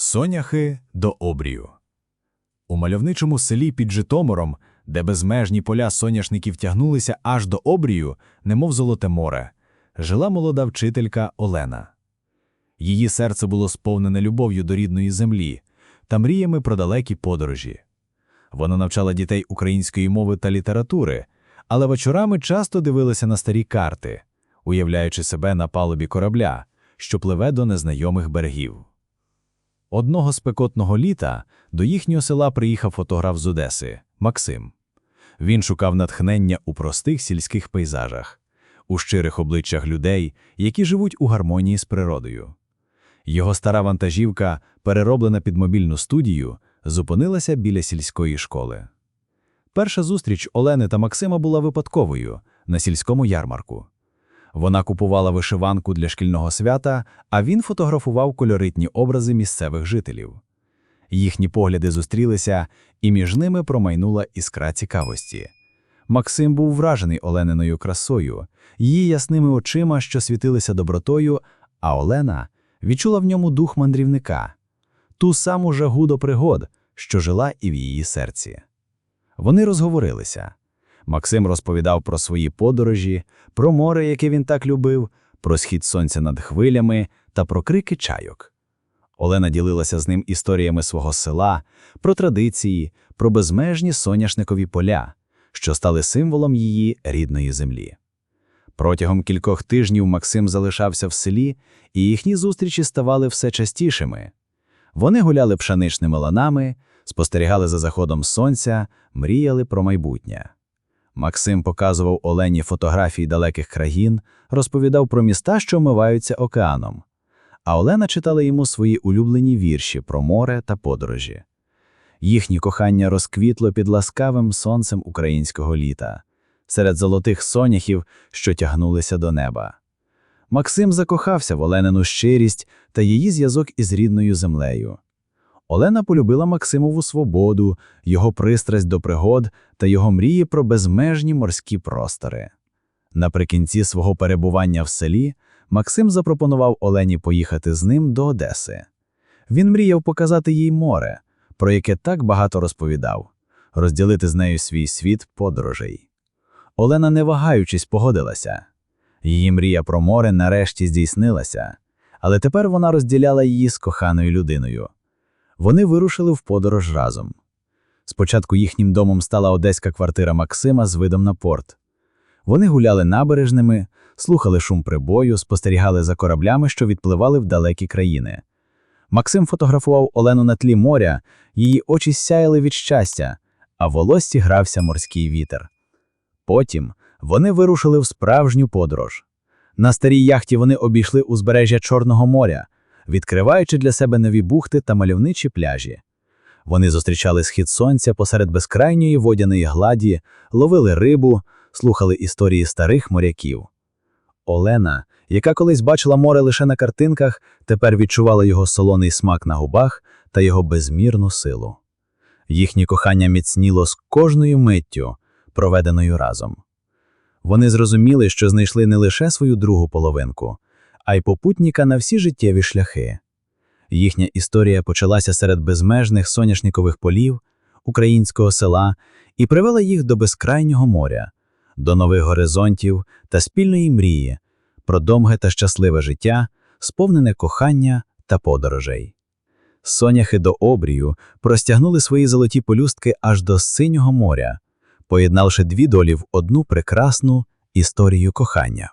Соняхи до обрію. У мальовничому селі під Житомиром, де безмежні поля соняшників тягнулися аж до обрію, немов золоте море, жила молода вчителька Олена. Її серце було сповнене любов'ю до рідної землі та мріями про далекі подорожі. Вона навчала дітей української мови та літератури, але вечорами часто дивилася на старі карти, уявляючи себе на палубі корабля, що пливе до незнайомих берегів. Одного спекотного літа до їхнього села приїхав фотограф з Одеси Максим. Він шукав натхнення у простих сільських пейзажах, у щирих обличчях людей, які живуть у гармонії з природою. Його стара вантажівка, перероблена під мобільну студію, зупинилася біля сільської школи. Перша зустріч Олени та Максима була випадковою на сільському ярмарку. Вона купувала вишиванку для шкільного свята, а він фотографував кольоритні образи місцевих жителів. Їхні погляди зустрілися, і між ними промайнула іскра цікавості. Максим був вражений Олениною красою, її ясними очима, що світилися добротою, а Олена відчула в ньому дух мандрівника, ту саму жагу до пригод, що жила і в її серці. Вони розговорилися. Максим розповідав про свої подорожі, про море, яке він так любив, про схід сонця над хвилями та про крики чайок. Олена ділилася з ним історіями свого села, про традиції, про безмежні соняшникові поля, що стали символом її рідної землі. Протягом кількох тижнів Максим залишався в селі, і їхні зустрічі ставали все частішими. Вони гуляли пшеничними ланами, спостерігали за заходом сонця, мріяли про майбутнє. Максим показував Олені фотографії далеких країн, розповідав про міста, що вмиваються океаном. А Олена читала йому свої улюблені вірші про море та подорожі. Їхнє кохання розквітло під ласкавим сонцем українського літа, серед золотих соняхів, що тягнулися до неба. Максим закохався в Оленину щирість та її зв'язок із рідною землею. Олена полюбила Максимову свободу, його пристрасть до пригод та його мрії про безмежні морські простори. Наприкінці свого перебування в селі Максим запропонував Олені поїхати з ним до Одеси. Він мріяв показати їй море, про яке так багато розповідав, розділити з нею свій світ подорожей. Олена, не вагаючись, погодилася. Її мрія про море нарешті здійснилася, але тепер вона розділяла її з коханою людиною. Вони вирушили в подорож разом. Спочатку їхнім домом стала одеська квартира Максима з видом на порт. Вони гуляли набережними, слухали шум прибою, спостерігали за кораблями, що відпливали в далекі країни. Максим фотографував Олену на тлі моря, її очі сяяли від щастя, а в волості грався морський вітер. Потім вони вирушили в справжню подорож. На старій яхті вони обійшли узбережжя Чорного моря, відкриваючи для себе нові бухти та мальовничі пляжі. Вони зустрічали схід сонця посеред безкрайньої водяної гладі, ловили рибу, слухали історії старих моряків. Олена, яка колись бачила море лише на картинках, тепер відчувала його солоний смак на губах та його безмірну силу. Їхнє кохання міцніло з кожною миттю, проведеною разом. Вони зрозуміли, що знайшли не лише свою другу половинку, а й попутника на всі життєві шляхи. Їхня історія почалася серед безмежних соняшникових полів, українського села і привела їх до безкрайнього моря, до нових горизонтів та спільної мрії, про домге та щасливе життя, сповнене кохання та подорожей. Соняхи до обрію простягнули свої золоті полюстки аж до синього моря, поєднавши дві долі в одну прекрасну історію кохання.